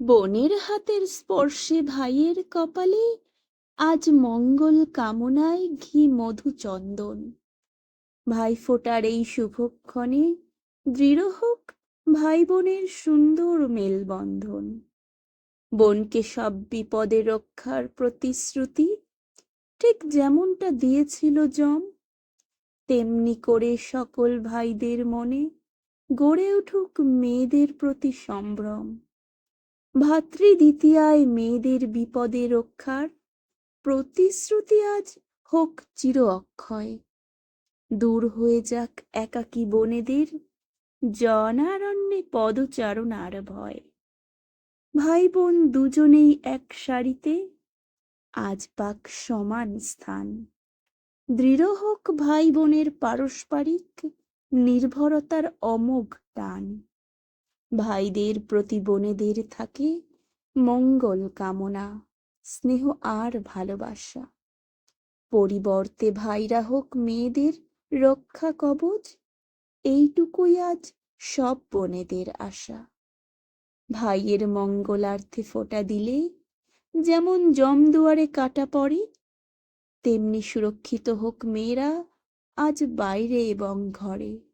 বোনের হাতের স্পর্শে ভাইয়ের কপালে আজ মঙ্গল কামনায় ঘি মধু চন্দন। ভাইফোঁটার এই শুভক্ষণে দৃঢ় হোক ভাই বোনের সুন্দর মেলবন্ধন। বোনকে সব বিপদে রক্ষার প্রতিশ্রুতি ঠিক যেমনটা দিয়েছিল জম তেমনি করে সকল ভাইদের মনে গড়ে উঠুক মেয়েদের প্রতি সম্ভ্রম। ভাতৃদ্বিতীয়ায় মেয়েদের বিপদে রক্ষার প্রতিশ্রুতি আজ হোক চির অক্ষয়। দূর হয়ে যাক একাকী বনেদের, জনারণ্যে পদচারণার ভয়। ভাই বোন দুজনেই এক সারিতে, আজ পাক সমান স্থান। দৃঢ় হোক ভাই বোনের পারস্পরিক নির্ভরতার অমোঘ টান। ভাইদের প্রতি বোনেদের থাকে মঙ্গল কামনা, স্নেহ আর ভালোবাসা। পরিবর্তে ভাইরা হোক মেয়েদের রক্ষা কবচ, এইটুকুই আজ সব বোনেদের আশা। ভাইয়ের মঙ্গলার্থে ফোঁটা দিলে যেমন জমদুয়ারে কাটা পড়ে, তেমনি সুরক্ষিত হোক মেয়েরা আজ বাইরে এবং ঘরে।